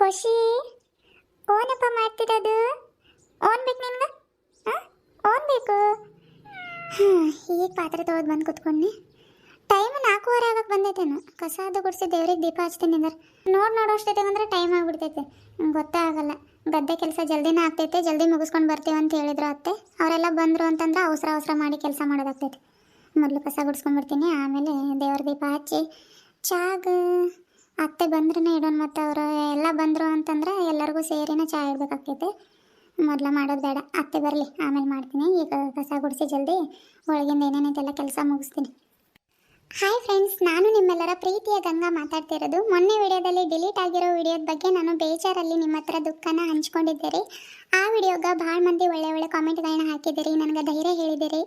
ಖುಷಿ. ಓನಪ್ಪ ಮಾಡ್ತಿರೋದು? ಓನ್ ಬೇಕು ನಿನ್ಗೆ ಓನ್ ಬೇಕು? ಈಗ ಪಾತ್ರೆ ತೊಗೊಳ್ ಬಂದು ಕುತ್ಕೊಂಡು ಟೈಮ್ ನಾಲ್ಕೂವರೆ ಆಗಕ್ಕೆ ಬಂದೈತೇನು. ಕಸ ಅದು ಗುಡಿಸಿ ದೇವ್ರಿಗೆ ದೀಪ ಹಚ್ತೀನಿ ಅಂದ್ರೆ. ನೋಡಿ ನೋಡೋಷ್ಟೈತೆ ಅಂದ್ರೆ ಟೈಮ್ ಆಗ್ಬಿಡ್ತೈತೆ. ಗೊತ್ತಾಗಲ್ಲ ಗದ್ದೆ ಕೆಲಸ ಜಲ್ದಿನೇ ಆಗ್ತೈತೆ, ಜಲ್ದಿ ಮುಗಿಸ್ಕೊಂಡು ಬರ್ತೀವಿ ಅಂತ ಹೇಳಿದ್ರು ಅತ್ತೆ. ಅವರೆಲ್ಲ ಬಂದರು ಅಂತಂದ್ರೆ ಅವಸರ ಅವಸರ ಮಾಡಿ ಕೆಲಸ ಮಾಡೋದಾಗ್ತೈತೆ. ಮೊದಲು ಕಸ ಗುಡಿಸ್ಕೊಂಡ್ಬಿಡ್ತೀನಿ ಆಮೇಲೆ ದೇವ್ರ ದೀಪ ಹಚ್ಚಿ, ಚಾಗ. ಅತ್ತೆ ಬಂದ್ರೇ ಇಡೋಣ ಮತ್ತು ಅವರು ಎಲ್ಲ ಬಂದರು ಅಂತಂದ್ರೆ ಎಲ್ಲರಿಗೂ ಸೇರಿನ ಚಾ ಇಡಬೇಕಾಗ್ತೈತೆ. ಮೊದಲ ಮಾಡೋದು ಬೇಡ. ಅತ್ತೆ ಬರಲಿ, ಆಮೇಲೆ ಮಾಡ್ತೀನಿ. ಈಗ ಕಸ ಗುಡಿಸಿ ಜಲ್ದಿ ಒಳಗಿಂದ ಏನೇನೈತೆಲ್ಲ ಕೆಲಸ ಮುಗಿಸ್ತೀನಿ. ಹಾಯ್ ಫ್ರೆಂಡ್ಸ್, ನಾನು ನಿಮ್ಮೆಲ್ಲರ ಪ್ರೀತಿಯ ಗಂಗಾ ಮಾತಾಡ್ತಿರೋದು ಮೊನ್ನೆ ವಿಡಿಯೋದಲ್ಲಿ ಡಿಲೀಟ್ ಆಗಿರೋ ವಿಡಿಯೋದ ಬಗ್ಗೆ ನಾನು ಬೇಜಾರಲ್ಲಿ ನಿಮ್ಮ ಹತ್ರ ದುಃಖನ ಹಂಚ್ಕೊಂಡಿದ್ದೀರಿ. ಆ ವಿಡಿಯೋಗೆ ಭಾಳ ಮಂದಿ ಒಳ್ಳೆ ಒಳ್ಳೆ ಕಾಮೆಂಟ್ಗಳನ್ನ ಹಾಕಿದ್ದೀರಿ. ನನಗೆ ಧೈರ್ಯ ಹೇಳಿದಿರಿ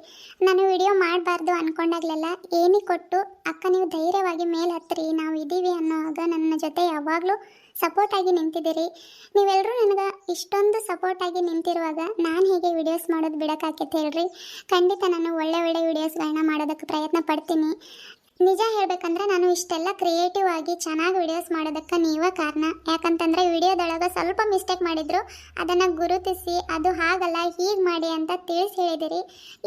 ನಾನು ವಿಡಿಯೋ ಮಾಡಬಾರ್ದು ಅಂದ್ಕೊಂಡಾಗಲೆಲ್ಲ ಏನಿ ಕೊಟ್ಟು, ಅಕ್ಕ ನೀವು ಧೈರ್ಯವಾಗಿ ಮೇಲೆ ಹತ್ತಿರಿ ನಾವು ಇದ್ದೀವಿ ಅನ್ನೋವಾಗ ನನ್ನ ಜೊತೆ ಯಾವಾಗಲೂ ಸಪೋರ್ಟ್ ಆಗಿ ನಿಂತಿದ್ದೀರಿ. ನೀವೆಲ್ಲರೂ ನನಗೆ ಇಷ್ಟೊಂದು ಸಪೋರ್ಟ್ ಆಗಿ ನಿಂತಿರುವಾಗ ನಾನು ಹೇಗೆ ವಿಡಿಯೋಸ್ ಮಾಡೋದು ಬಿಡೋಕ್ಕಾಕೈತೆ ಹೇಳ್ರಿ. ಖಂಡಿತ ನಾನು ಒಳ್ಳೆ ಒಳ್ಳೆ ವಿಡಿಯೋಸ್ಗಳನ್ನ ಮಾಡೋದಕ್ಕೆ ಪ್ರಯತ್ನ ಪಡ್ತೀನಿ. ನಿಜ ಹೇಳ್ಬೇಕಂದ್ರೆ ನಾನು ಇಷ್ಟೆಲ್ಲ ಕ್ರಿಯೇಟಿವ್ ಆಗಿ ಚೆನ್ನಾಗಿ ವಿಡಿಯೋಸ್ ಮಾಡೋದಕ್ಕೆ ನೀವೇ ಕಾರಣ. ಯಾಕಂತಂದ್ರೆ ವಿಡಿಯೋದೊಳಗೆ ಸ್ವಲ್ಪ ಮಿಸ್ಟೇಕ್ ಮಾಡಿದ್ರು, ಅದನ್ನು ಗುರುತಿಸಿ ಅದು ಹಾಗಲ್ಲ, ಹೀಗೆ ಮಾಡಿ ಅಂತ ತಿಳಿಸಿ ಹೇಳಿದಿರಿ.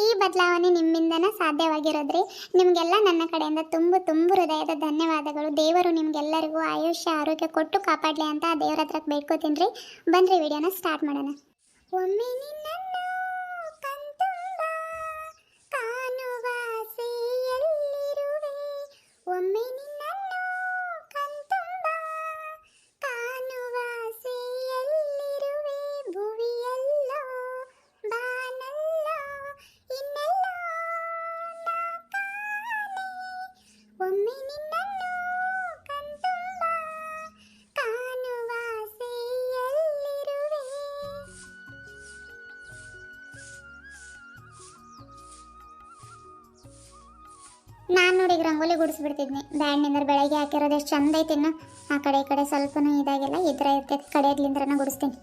ಈ ಬದಲಾವಣೆ ನಿಮ್ಮಿಂದನೇ ಸಾಧ್ಯವಾಗಿರೋದ್ರಿ. ನಿಮಗೆಲ್ಲ ನನ್ನ ಕಡೆಯಿಂದ ತುಂಬ ತುಂಬ ಹೃದಯದ ಧನ್ಯವಾದಗಳು. ದೇವರು ನಿಮ್ಗೆಲ್ಲರಿಗೂ ಆಯುಷ್ಯ, ಆರೋಗ್ಯ ಕೊಟ್ಟು ಕಾಪಾಡಲಿ ಅಂತ ದೇವರ ಹತ್ರ ಬೇಡ್ಕೋತೀನಿ ರೀ ಬನ್ನಿರಿ ವಿಡಿಯೋನ ಸ್ಟಾರ್ಟ್ ಮಾಡೋಣ. ಒಮ್ಮೆ ನಾನು ನೋಡಿ ರಂಗೋಲಿ ಗುಡಿಸ್ಬಿಡ್ತಿದ್ನಿ. ಬ್ಯಾಂಡ್ನಿಂದ ಬೆಳಗ್ಗೆ ಹಾಕಿರೋದು ಎಷ್ಟು ಚಂದ ಐತಿ ಇನ್ನು ಆ ಕಡೆ ಈ ಕಡೆ ಸ್ವಲ್ಪನೂ ಇದಾಗಿಲ್ಲ ಇದ್ರ ಇರ್ತೈತೆ ಕಡೆಯದ್ಲಿಂದ್ರನ ಗುಡಿಸ್ತೀನಿ.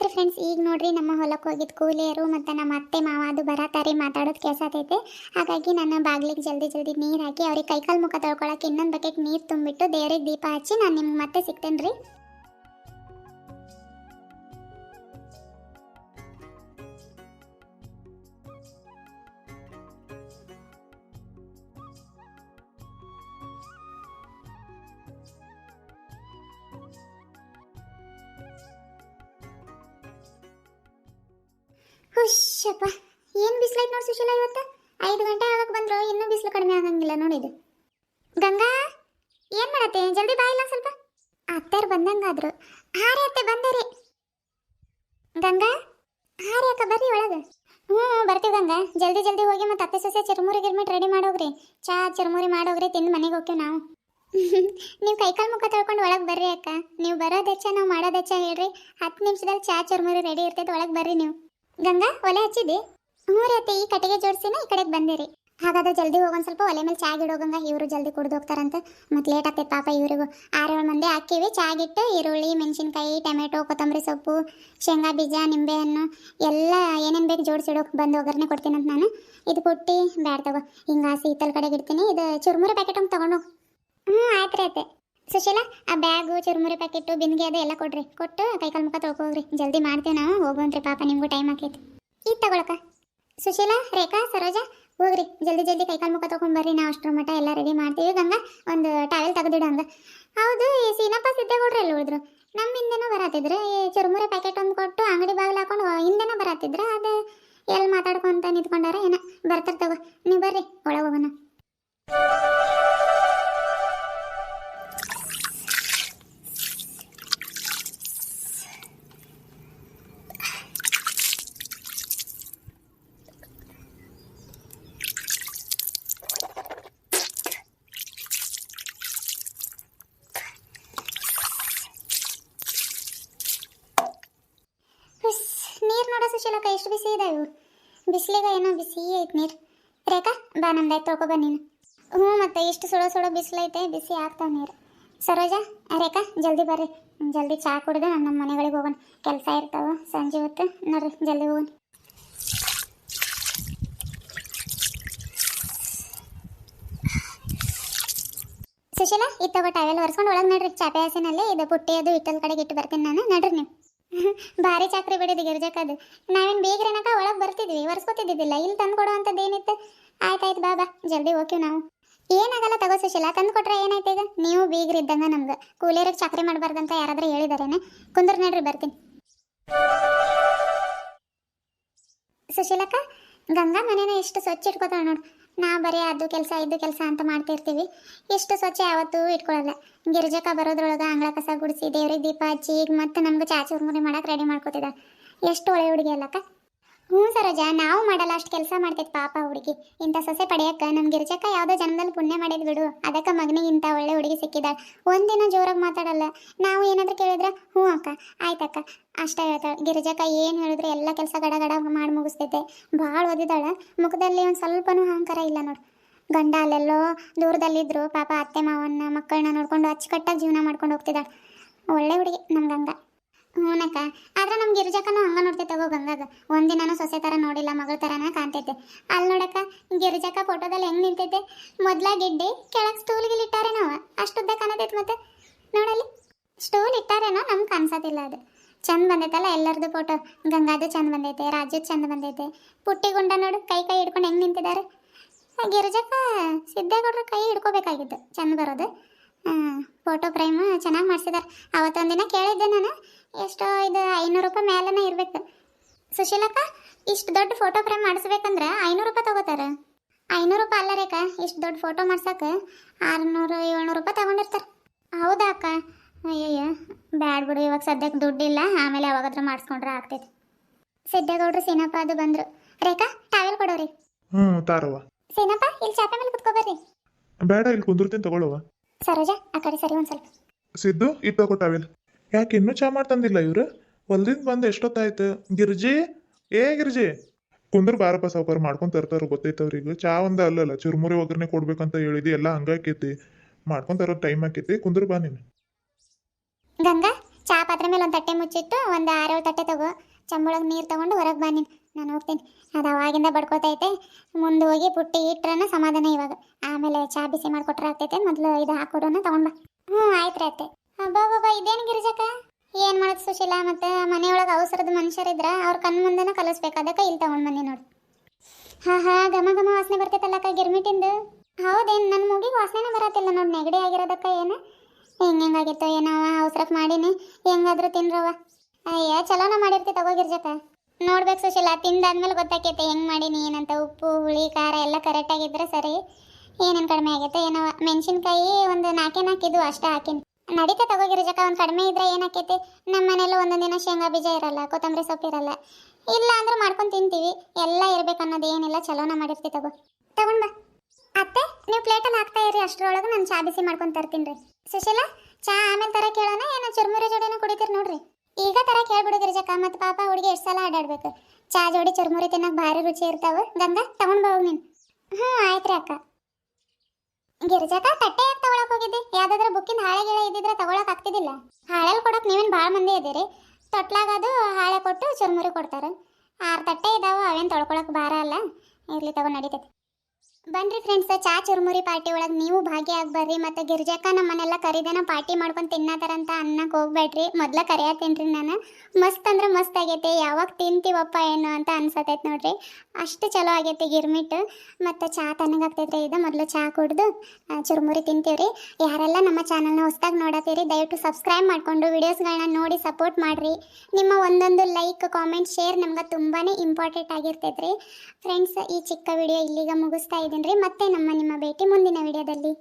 ಆಯ್ತು ಫ್ರೆಂಡ್ಸ್ ಈಗ ನೋಡ್ರಿ ನಮ್ಮ ಹೊಲಕ್ಕೆ ಹೋಗಿದ್ದು ಕೂಲಿಯರು ಮತ್ತು ನಮ್ಮ ಅತ್ತೆ, ಮಾವ ಅದು ಬರತಾರಿ, ಮಾತಾಡೋದು ಕೆಲ್ಸತೈತೆ. ಹಾಗಾಗಿ ನಾನು ಬಾಗ್ಲಿಗೆ ಜಲ್ದಿ ಜಲ್ದಿ ನೀರು ಹಾಕಿ ಅವ್ರಿಗೆ ಕೈಕಾಲು ಮುಖ ತೊಳ್ಕೊಳಕ್ಕೆ ಇನ್ನೊಂದು ಬಕೆಟ್ ನೀರು ತುಂಬಿಟ್ಟು ದೇವ್ರಿಗೆ ದೀಪ ಹಚ್ಚಿ ನಾನು ನಿಮ್ಗೆ ಮತ್ತೆ ಸಿಗ್ತೇನೆ ರೀ ಹುಶ್ಯಪ್ಪ ಏನು ಬಿಸಿಲೈತೆ ನೋಡಿ ಸುಶೀಲ ಇವತ್ತು? ಐದು ಗಂಟೆ ಆಗಕ್ಕೆ ಬಂದರು, ಇನ್ನೂ ಬಿಸಿಲು ಕಡಿಮೆ ಆಗಂಗಿಲ್ಲ ನೋಡಿದು ಗಂಗಾ, ಏನು ಮಾಡತ್ತೆ? ಜಲ್ದಿ ಬಾ ಇಲ್ಲ ಸ್ವಲ್ಪ? ಅತ್ತೆರು ಬಂದಂಗಾದ್ರು. ರೀ ಅತ್ತೆ ಬಂದೆ ರೀ ಗಂಗಾ, ಹಾರಿ ಅಕ್ಕ, ಬರ್ರಿ ಒಳಗೆ. ಹ್ಞೂ ಬರ್ತೀವಿ ಗಂಗಾ. ಜಲ್ದಿ ಜಲ್ದಿ ಹೋಗಿ ಮತ್ತೆ ಅತ್ತೆ, ಸೊಸೆ ಚುರುಮುರಿ ಗಿರ್ಮಿಟ್ ರೆಡಿ ಮಾಡೋಗ್ರಿ. ಚಾ, ಚುರುಮುರಿ ಮಾಡೋಗ್ರಿ, ತಿಂದು ಮನೆಗೆ ಹೋಗ್ತೀವಿ ನಾವು. ನೀವು ಕೈಕಾಲು ಮುಖ ತೊಳ್ಕೊಂಡು ಒಳಗೆ ಬರ್ರಿ ಅಕ್ಕ. ನೀವು ಬರೋದೆಚ್ಚ, ನಾವು ಮಾಡೋದೆಚ್ಚ ಹೇಳ್ರಿ. ಹತ್ತು ನಿಮಿಷದಲ್ಲಿ ಚಾ, ಚುರುಮುರಿ ರೆಡಿ ಇರ್ತೈತೆ, ಒಳಗೆ ಬರ್ರಿ ನೀವು. ಗಂಗಾ, ಒಲೆ ಹಚ್ಚಿದ್ದಿ? ಹ್ಞೂ ರೀ ಈ ಕಟ್ಟಿಗೆ ಜೋಡಿಸಿನ ಈ ಕಡೆಗೆ ಬಂದಿರಿ. ಹಾಗಾದ್ರೆ ಜಲ್ದಿ ಹೋಗೋಣ ಸ್ವಲ್ಪ ಒಲೆ ಮೇಲೆ ಚಾಗಿಡೋ ಇಡೋಗಂಗ ಇವರು ಜಲ್ದಿ ಕುಡ್ದು ಹೋಗ್ತಾರಂತ. ಮತ್ತೆ ಲೇಟ್ ಆಗ್ತೈತೆ ಪಾಪ ಇವರಿಗೂ. ಆರೇಳು ಮಂದಿ ಹಾಕಿವಿ ಚಾಗಿಟ್ಟು ಈರುಳ್ಳಿ, ಮೆಣಸಿನ್ಕಾಯಿ, ಟೊಮೆಟೊ, ಕೊತ್ತಂಬರಿ ಸೊಪ್ಪು, ಶೇಂಗಾ ಬೀಜ, ನಿಂಬೆಹಣ್ಣು, ಎಲ್ಲ ಏನೇನು ಬೇಕು ಜೋಡಿಸಿಡೋಕೆ ಬಂದು ಒಗ್ಗರಣೆ ಕೊಡ್ತೀನಂತ ನಾನು. ಇದು ಕೊಟ್ಟು ಬ್ಯಾಡ ತಗೋ. ಹಿಂಗೆ ಶೀತಲ್ ಕಡೆಗೆ ಇಡ್ತೀನಿ, ಇದು ಚುರುಮುರಿ ಪ್ಯಾಕೆಟ್ ಒಂದು ತೊಗೊಂಡು ಹ್ಞೂ, ಆಯ್ತು ರೀ ಅತ್ತೆ. ಸುಶೀಲಾ, ಆ ಬ್ಯಾಗು, ಚುರುಮುರಿ ಪ್ಯಾಕೆಟು ಬಿಂದಿಗೆ ಅದು ಎಲ್ಲ ಕೊಡ್ರಿ. ಕೊಟ್ಟು ಕೈಕಾಲು ಮುಖ ತೊಳ್ಕೋಗ್ರಿ ಜಲ್ದಿ ಮಾಡ್ತೀವಿ ನಾವು. ಹೋಗೋನ್ರಿ ಪಾಪ, ನಿಮಗೂ ಟೈಮ್ ಆಕೈತಿ. ಈಗ ತಗೊಳಕ ಸುಶೀಲಾ, ರೇಖಾ, ಸರೋಜಾ, ಹೋಗ್ರಿ. ಜಲ್ದಿ ಜಲ್ದಿ ಕೈಕಾಲು ಮುಖ ತೊಗೊಂಡ್ಬರ್ರಿ ನಾವು ಅಷ್ಟರ ಮಟ್ಟ ಎಲ್ಲ ರೆಡಿ ಮಾಡ್ತೀವಿ. ಗಂಗಾ ಒಂದು ಟಾವೆಲ್ ತೆಗೆದಿಡು ಹಂಗ. ಹೌದು, ಈ ಸೀನಪ್ಪ ಸಿದ್ದೇಗೌಡ್ರು ಎಲ್ಲಿ ಉಳಿದ್ರು? ನಮ್ಮ ಹಿಂದೆನೂ ಬರತ್ತಿದ್ರು. ಈ ಚುರುಮುರಿ ಪ್ಯಾಕೆಟ್ ಒಂದು ಕೊಟ್ಟು ಅಂಗಡಿ ಬಾಗಿಲು ಹಾಕೊಂಡು ಹಿಂದೆನೂ ಬರತ್ತಿದ್ರು. ಅದು ಎಲ್ಲಿ ಮಾತಾಡ್ಕೊಂತ ನಿಂತ್ಕೊಂಡಾರ ಏನ? ಬರ್ತಾರ ತಗೋ. ನೀವು ಬರ್ರಿ, ಒಳಗೆ ಹೋಗೋಣ ನೀರು ನೋಡೋ ಸುಶೀಲಕ್ಕ ಎಷ್ಟು ಬಿಸಿ ಇದಾವೆ ಬಿಸಿಲಿಗ ಏನೋ ಬಿಸಿ ಐತೆ ನೀರು. ರೇಖಾ, ಬಾ ನಮ್ದಾಯ್ತು ತೊಳ್ಕೊಬ ನೀನು. ಹ್ಞೂ ಮತ್ತೆ, ಇಷ್ಟು ಸುಡೋ ಸುಡೋ ಬಿಸಿಲೈತೆ, ಬಿಸಿ ಆಗ್ತಾವೆ ನೀರು. ಸರೋಜ, ರೇಖಾ, ಜಲ್ದಿ ಬರ್ರಿ. ಜಲ್ದಿ ಚಹಾ ಕುಡಿದು ನಮ್ಮ ನಮ್ಮ ಮನೆಗಳಿಗೆ ಹೋಗೋಣ. ಕೆಲಸ ಇರ್ತಾವ, ಸಂಜೆ ಹೊತ್ತು. ನೋಡ್ರಿ, ಜಲ್ದಿ ಹೋಗೋಣ. ಸುಶೀಲಾ ಇದು ತಗೋ ಟವೆಲ್ ಒರೆಸ್ಕೊಂಡು ಒಳಗೆ ನಡ್ರಿ. ಚಾಪೆ ಹಸಿನಲ್ಲಿ, ಇದು ಪುಟ್ಟಿ ಅದು ಇಟ್ಟಲ್ ಕಡೆಗೆ ಇಟ್ಟು ಬರ್ತೀನಿ ನಾನು. ನಡ್ರಿ ನೀವು. ಭಾರಿ ಚಾಕ್ರಿ ಬಿಡಿದೆ ಗಿರ್ಜಕ್ಕದು. ನಾವೇನು ಬೇಗರೇನಕ ಒಳಗೆ ಬರ್ತಿದ್ವಿ, ಒರೆಸ್ಕೊತಿದ್ದಿದ್ದಿಲ್ಲ. ಇಲ್ಲಿ ತಂದು ಅಂತ ಏನಿತ್ತು ಆಯ್ತಾಯ್ತು ಬಾಬಾ ಜಲ್ದಿ ಓಕೆ ನಾವು. ಏನಾಗಲ್ಲ ತಗೋ ಸುಶೀಲ ತಂದು ಕೊಟ್ರೆ ಏನಾಯ್ತು ಈಗ? ನೀವು ಬೀಗ್ರ ಇದ್ದಂಗ ನಮ್ಗೆ. ಕೂಲಿಯರಿಗೆ ಚಾಕ್ರಿ ಮಾಡಬಾರ್ದಂತ ಯಾರಾದ್ರೂ ಹೇಳಿದಾರೇನೆ? ಕುಂದ್ರ ನಡ್ರಿ, ಬರ್ತೀನಿ. ಸುಶೀಲಕ್ಕ, ಗಂಗಾ ಮನೇನ ಎಷ್ಟು ಸ್ವಚ್ಛ ಇಟ್ಕೋತಾಳೆ ನೋಡು. ನಾ ಬರೀ ಅದು ಕೆಲಸ, ಇದು ಕೆಲಸ ಅಂತ ಮಾಡ್ತಿರ್ತೀವಿ ಎಷ್ಟು ಸ್ವಚ್ಛ ಯಾವತ್ತೂ ಇಟ್ಕೊಳ್ಳಲ್ಲ. ಗಿರ್ಜಕ ಬರೋದ್ರೊಳಗೆ ಅಂಗಳ ಕಸ ಗುಡಿಸಿ, ದೇವ್ರಿಗೆ ದೀಪ ಹಚ್ಚಿ, ಈಗ ಮತ್ತೆ ನಮ್ಗೆ ಚಾಚಿ ಹುರ್ಮುರಿ ಮಾಡಕ್ಕೆ ರೆಡಿ ಮಾಡ್ಕೋತಿದ್ದ ಎಷ್ಟು ಒಳ್ಳೆ ಹುಡುಗಿ ಅಲ್ಲಕ್ಕ? ಹ್ಞೂ ಸರೋಜ, ನಾವು ಮಾಡಲ್ಲ ಅಷ್ಟು ಕೆಲಸ ಮಾಡ್ತೈತೆ ಪಾಪ ಹುಡುಗಿ. ಇಂಥ ಸೊಸೆ ಪಡೆಯಕ್ಕೆ ನಮ್ಮ ಗಿರ್ಜಕ್ಕ ಯಾವುದೋ ಜನ್ಮದಲ್ಲಿ ಪುಣ್ಯ ಮಾಡಿದ್ ಬಿಡು. ಅದಕ್ಕೆ ಮಗನಿಗೆ ಇಂಥ ಒಳ್ಳೆ ಹುಡುಗಿ ಸಿಕ್ಕಿದಾಳೆ ಒಂದಿನ ಜೋರಾಗಿ ಮಾತಾಡಲ್ಲ. ನಾವು ಏನಾದರೂ ಕೇಳಿದ್ರೆ, ಹ್ಞೂ ಅಕ್ಕ, ಆಯ್ತಕ್ಕ. ಅಷ್ಟೇ ಹೇಳ್ತಾಳೆ. ಗಿರಿಜಕ್ಕ ಏನು ಹೇಳಿದ್ರೆ ಎಲ್ಲ ಕೆಲಸ ಗಡಗಡ ಗಡ ಮಾಡಿ ಮುಗಿಸ್ತೈತೆ ಭಾಳ ಓದಿದಾಳೆ. ಮುಖದಲ್ಲಿ ಒಂದು ಸ್ವಲ್ಪನೂ ಅಹಂಕಾರ ಇಲ್ಲ ನೋಡು. ಗಂಡ ಅಲ್ಲೆಲ್ಲೋ ದೂರದಲ್ಲಿದ್ದರು ಪಾಪ ಅತ್ತೆ ಮಾವನ್ನ ಮಕ್ಕಳನ್ನ ನೋಡ್ಕೊಂಡು ಅಚ್ಚುಕಟ್ಟಾಗಿ ಜೀವನ ಮಾಡ್ಕೊಂಡು ಹೋಗ್ತಿದ್ದಾಳೆ. ಒಳ್ಳೆ ಹುಡುಗಿ ನಮ್ಮ ಗಂಗ ಹ್ಞೂನಕ್ಕ ಆದ್ರೆ ನಮ್ಗೆ ಗಿರಿಜಕ್ಕನೂ ಹಂಗ ನೋಡ್ತೈತೆ ತಗೋ ಗಂಗಾಗ. ಒಂದಿನಾನು ಸೊಸೆ ಥರ ನೋಡಿಲ್ಲ, ಮಗಳ ಥರನ ಕಾಣ್ತೈತೆ. ಅಲ್ಲಿ ನೋಡಕ್ಕ, ಗಿರಿಜಕ್ಕ ಫೋಟೋದಲ್ಲಿ ಹೆಂಗ್ ನಿಂತೈತೆ? ಮೊದ್ಲ ಗಿಡ್ಡಿ, ಕೆಳಗೆ ಸ್ಟೂಲ್ ಗಿಲ್ ಇಟ್ಟಾರೆ ನಾವು ಅಷ್ಟುದ್ದ ಕಾಣತೈತೆ ಮತ್ತೆ? ನೋಡಲ್ಲಿ. ಸ್ಟೂಲ್ ಇಟ್ಟಾರೇನೋ ನಮ್ಗೆ ಕಾಣಿಸೋದಿಲ್ಲ ಅದು. ಚಂದ ಬಂದೈತಲ್ಲ ಎಲ್ಲರದು ಫೋಟೋ ಗಂಗಾದು ಚಂದ ಬಂದೈತೆ ರಾಜು ಚಂದ ಬಂದೈತೆ. ಪುಟ್ಟಿ ಗುಂಡ ನೋಡು, ಕೈ ಕೈ ಹಿಡ್ಕೊಂಡು ಹೆಂಗ್ ನಿಂತಿದ್ದಾರೆ ಗಿರಿಜಕ್ಕ ಸಿದ್ದೇಗೌಡರು ಕೈ ಹಿಡ್ಕೋಬೇಕಾಗಿತ್ತು, ಚಂದ ಬರೋದು. ಫೋಟೋ ಫ್ರೇಮ್ ಚೆನ್ನಾಗಿ ಮಾಡಿಸಿದಾರೆ. ಅವತ್ತೊಂದಿನ ಕೇಳಿದ್ದೆ ನಾನು. ಎಷ್ಟೋ ಇದು ಐನೂರು ರೂಪಾಯಿ ಮೇಲನೇ ಇರ್ಬೇಕು. ಸುಶೀಲಕ್ಕ ಇಷ್ಟು ದೊಡ್ಡ ಫೋಟೋ ಫ್ರೇಮ್ ಮಾಡಿಸ್ಬೇಕಂದ್ರೆ ಐನೂರು ರೂಪಾಯಿ ತಗೋತಾರೆ. ಐನೂರು ರೂಪಾಯಿ ಅಲ್ಲ ರೇಖಾ ಇಷ್ಟು ದೊಡ್ಡ ಫೋಟೋ ಮಾಡ್ಸಕ್ಕೆ ಆರುನೂರು ಏಳ್ನೂರು ರೂಪಾಯಿ ತಗೊಂಡಿರ್ತಾರೆ. ಹೌದಾ ಅಕ್ಕ? ಅಯ್ಯಯ್ಯ ಬ್ಯಾಡ್ ಬಿಡು ಇವಾಗ ಸದ್ಯಕ್ಕೆ ದುಡ್ಡಿಲ್ಲ ಆಮೇಲೆ ಯಾವಾಗಾದ್ರೂ ಮಾಡಿಸ್ಕೊಂಡ್ರೆ ಆಗ್ತೈತೆ. ಸಿದ್ದೇಗೌಡ್ರು ಸೀನಪ್ಪ ಅದು ಬಂದರು. ರೇಖಾ ಟಾವೆಲ್ ಕೊಡೋರಿ. ಹ್ಞೂ ತಾರವ್ವ ಸೀನಪ್ಪ ಇಲ್ಲಿ ಚಾಪೆ ಮೇಲೆ ಕುತ್ಕೋಬರ್ರಿ ಬೇಡ ಇಲ್ಲಿ ಕುಂದಿರ್ತೀನಿ ತಗೊಳ್ಳುವ. ಸರೋಜಾ ಆ ಕಡೆ ಸರಿ ಒಂದು ಸ್ವಲ್ಪ. ಸಿದ್ದು ಇಟ್ಟು ತಗೋ ಟಾವೆಲ್ ಯಾಕೆ ಇನ್ನೂ ಚಾ ಮಾಡ್ತಂದಿಲ್ಲ ಇವ್ರು? ಹೊಲ್ದಿಂದ ಬಂದು ಎಷ್ಟೊತ್ತಾಯ್ತು? ಗಿರ್ಜಿ? ಏ ಗಿರ್ಜಿ? ಕುಂದ್ರ ಬಾರಪ್ಪ ಸಾವುಕಾರ, ಮಾಡ್ಕೊಂಡ್ ತರ್ತಾರ, ಗೊತ್ತೈತ ಅವ್ರಿಗೆ. ಚಾ ಒಂದ ಅಲ್ಲಲ್ಲ, ಚುರುಮುರಿ ಒಗ್ಗರಣೆ ಕೊಡ್ಬೇಕಂತ ಹೇಳಿದಿ, ಎಲ್ಲ ಹಂಗಾಕೈತಿ ಮಾಡ್ಕೊಂಡ್ ತರೋ ಟೈಮ್ ಆಕೈತಿ. ಕುಂದ್ರ ಬಾ ನೀನು. ಗಂಗಾ, ಚಾ ಪಾತ್ರೆ ಮೇಲೆ ಒಂದು ತಟ್ಟೆ ಮುಚ್ಚಿಟ್ಟು ಒಂದು ಆರೇಳು ತಟ್ಟೆ ತಗೋ. ಚಂಬಳಗ್ ನೀರು ತಗೊಂಡು ಹೊರಗೆ ಬಾ ನೀನು. ನಾನು ಹೋಗ್ತೀನಿ. ಅದು ಅವಾಗಿಂದ ಬಡ್ಕೋತೈತೆ. ಮುಂದೆ ಹೋಗಿ ಪುಟ್ಟಿ ಇಟ್ರನ ಸಮಾಧಾನ ಇವಾಗ. ಆಮೇಲೆ ಚಾ ಬಿಸಿ ಮಾಡಿಕೊಟ್ರೆ ಆಗ್ತೈತೆ. ಮೊದಲು ಇದು ಹಾಕೊಡೋಣ ತಗೊಂಡ್ ಬಾ. ಹ್ಞೂ ಆಯ್ತು ರೀ ಅತ್ತೆ. ಬಾ ಬಾ ಬಾ ಇದೇನು ಗಿರಿಜಕ್ಕ? ಏನು ಮಾಡೋದು ಸುಶೀಲ ಮತ್ತು? ಮನೆಯೊಳಗೆ ಅವಸರದ ಮನುಷ್ಯರಿದ್ರ ಅವ್ರ ಕಣ್ಣು ಮುಂದೆನ ಕಲಿಸ್ಬೇಕು. ಅದಕ್ಕೆ ಇಲ್ಲಿ ತಗೊಂಡು ಮನೆ ನೋಡಿ. ಹಾ ಹಾ, ಘಮ ಘಮ ವಾಸನೆ ಬರ್ತೈತಲ್ಲಕ್ಕ ಗಿರ್ಮಿಟಿಂದು? ಹೌದೇನು ನನ್ನ ಮುಗಿಗೆ ವಾಸನೆನೇ ಬರತ್ತಿಲ್ಲ ನೋಡಿ. ನೆಗಡಿ ಆಗಿರೋದಕ್ಕ ಏನು? ಹೆಂಗೆ ಹೆಂಗಾಗಿತ್ತು ಏನವ ಅವಸರಕ್ಕೆ ಮಾಡೀನಿ. ಹೆಂಗಾದ್ರೂ ತಿನ್ರವ ಅಯ್ಯ, ಚಲೋನ ಮಾಡಿರ್ತಿ ತಗೋ ಗಿರ್ಜಕ್ಕ. ನೋಡ್ಬೇಕು ಸುಶೀಲ, ತಿಂದಾದ್ಮೇಲೆ ಗೊತ್ತಾಕೈತೆ ಹೆಂಗೆ ಮಾಡೀನಿ, ಏನಂತ ಉಪ್ಪು, ಹುಳಿ, ಖಾರ ಎಲ್ಲ ಕರೆಕ್ಟ್ ಆಗಿದ್ರೆ ಸರಿ. ಏನೇನು ಕಡಿಮೆ ಆಗೈತೆ ಏನವ ಮೆಣಸಿನ್ಕಾಯಿ ಒಂದು ನಾಲ್ಕೇ ನಾಲ್ಕಿದ್ವು ಅಷ್ಟೇ ಹಾಕಿನಿ. ನಡೀತೆ ತಗೋಗಿರೋ ಜಾಗ ಒಂದು ಕಡಿಮೆ ಇದ್ರೆ ಏನಾಕೈತಿ? ನಮ್ಮ ಮನೇಲಿ ಒಂದೊಂದು ದಿನ ಶೇಂಗಾ ಬೀಜ ಇರಲ್ಲ, ಕೊತ್ತಂಬರಿ ಸೊಪ್ಪು ಇರಲ್ಲ. ಇಲ್ಲ ಅಂದ್ರೆ ಮಾಡ್ಕೊಂಡು ತಿಂತೀವಿ. ಎಲ್ಲ ಇರ್ಬೇಕು ಅನ್ನೋದು ಏನಿಲ್ಲ, ಚಲೋನ ಮಾಡಿರ್ತಿ ತಗೋ. ತಗೊಂಡ್ ಬಾ. ಅತ್ತೆ, ನೀವು ಪ್ಲೇಟಲ್ಲಿ ಹಾಕ್ತಾ ಇರಿ ಅಷ್ಟರೊಳಗೆ ನಾನು ಚಾ ಬಿಸಿ ಮಾಡ್ಕೊಂಡು ತರ್ತೀನಿ ರೀ. ಸುಶೀಲಾ, ಚಾ ಆಮೇಲೆ ತರ ಕೇಳೋಣ ಏನೋ ಚುರ್ಮುರಿ ಜೋಡಿನ ಕುಡಿತೀರಿ ನೋಡ್ರಿ. ಈಗ ತರ ಕೇಳ್ಬಿಡಿದ್ರಿ ಜಕ ಮತ್ತೆ ಪಾಪ ಹುಡುಗಿ ಎಷ್ಟು ಸಲ ಆಡಾಡ್ಬೇಕು ಚಾ ಜೋಡಿ ಚುರುಮುರಿ ತಿನ್ನೋಕೆ ಭಾರಿ ರುಚಿ ಇರ್ತಾವೆ. ಗಂಗಾ, ತಗೊಂಡ್ ನೀನು. ಹ್ಞೂ ಆಯ್ತು ರೀ ಅಕ್ಕ. ಗಿರಿಜಕ್ಕ ತಟ್ಟೆ ಯಾಕೆ ತಗೊಳಕ್ ಹೋಗಿದ್ದೆ? ಯಾವ್ದಾದ್ರು ಬುಕ್ಕಿಂದ ಹಾಳೆ ಗಿಳೆ ಇದ್ದಿದ್ರೆ ತಗೊಳಕ್ ಆಗ್ತಿದ್ದಿಲ್ಲ. ಹಾಳೆಲ್ ಕೊಡಕ್ ನೀವೇನ್ ಭಾಳ ಮಂದಿ ಇದೀರಿ? ತೊಟ್ಲಾಗದು ಹಾಳೆ ಕೊಟ್ಟು ಚುರುಮುರಿ ಕೊಡ್ತಾರೆ. ಆರು ತಟ್ಟೆ ಇದಾವ, ಅವೇನು ತೊಳ್ಕೊಳಕ್ ಭಾರ ಅಲ್ಲ. ಇರ್ಲಿ ತಗೊಂಡ್ ನಡೀತೈತಿ. ಬನ್ರಿ ಫ್ರೆಂಡ್ಸ್ ಚಾ ಚುರುಮುರಿ ಪಾರ್ಟಿ ಒಳಗೆ ನೀವು ಭಾಗಿಯಾಗಿ ಬರ್ರಿ ಮತ್ತು ಗಿರ್ಜಕ್ಕ ನಮ್ಮನ್ನೆಲ್ಲ ಕರಿದೇನ ಪಾರ್ಟಿ ಮಾಡ್ಕೊಂಡು ತಿನ್ನತಾರಂತ ಅನ್ನಕ್ಕೆ ಹೋಗ್ಬೇಡ್ರಿ. ಮೊದಲ ಕರಿಯತ್ತೀನ್ರಿ ನಾನು. ಮಸ್ತ್ ಅಂದ್ರೆ ಮಸ್ತ್ ಆಗೈತೆ, ಯಾವಾಗ ತಿಂತೀವಪ್ಪ ಏನು ಅಂತ ಅನ್ಸತೈತೆ ನೋಡ್ರಿ. ಅಷ್ಟು ಚಲೋ ಆಗೈತೆ ಗಿರ್ಮಿಟ್ಟು ಮತ್ತು ಚಾ ತಣ್ಣಗಾಗ್ತೈತೆ ಇದು ಮೊದಲು ಚಾ ಕುಡ್ದು ಚುರುಮುರಿ ತಿಂತೀವ್ರಿ. ಯಾರೆಲ್ಲ ನಮ್ಮ ಚಾನಲ್ನ ಹೊಸ್ದಾಗಿ ನೋಡತ್ತೀರಿ, ದಯವಿಟ್ಟು ಸಬ್ಸ್ಕ್ರೈಬ್ ಮಾಡಿಕೊಂಡು ವಿಡಿಯೋಸ್ಗಳನ್ನ ನೋಡಿ ಸಪೋರ್ಟ್ ಮಾಡಿರಿ. ನಿಮ್ಮ ಒಂದೊಂದು ಲೈಕ್ ಕಾಮೆಂಟ್ ಶೇರ್ ನಮ್ಗೆ ತುಂಬಾ ಇಂಪಾರ್ಟೆಂಟ್ ಆಗಿರ್ತೈತ್ರಿ. ಫ್ರೆಂಡ್ಸ್ ಈ ಚಿಕ್ಕ ವಿಡಿಯೋ ಇಲ್ಲಿಗ ಮುಗಿಸ್ತಾ ಇದ್ದೀನಿ ರೀ ಮತ್ತೆ ನಮ್ಮ ನಿಮ್ಮ ಭೇಟಿ ಮುಂದಿನ ವಿಡಿಯೋದಲ್ಲಿ.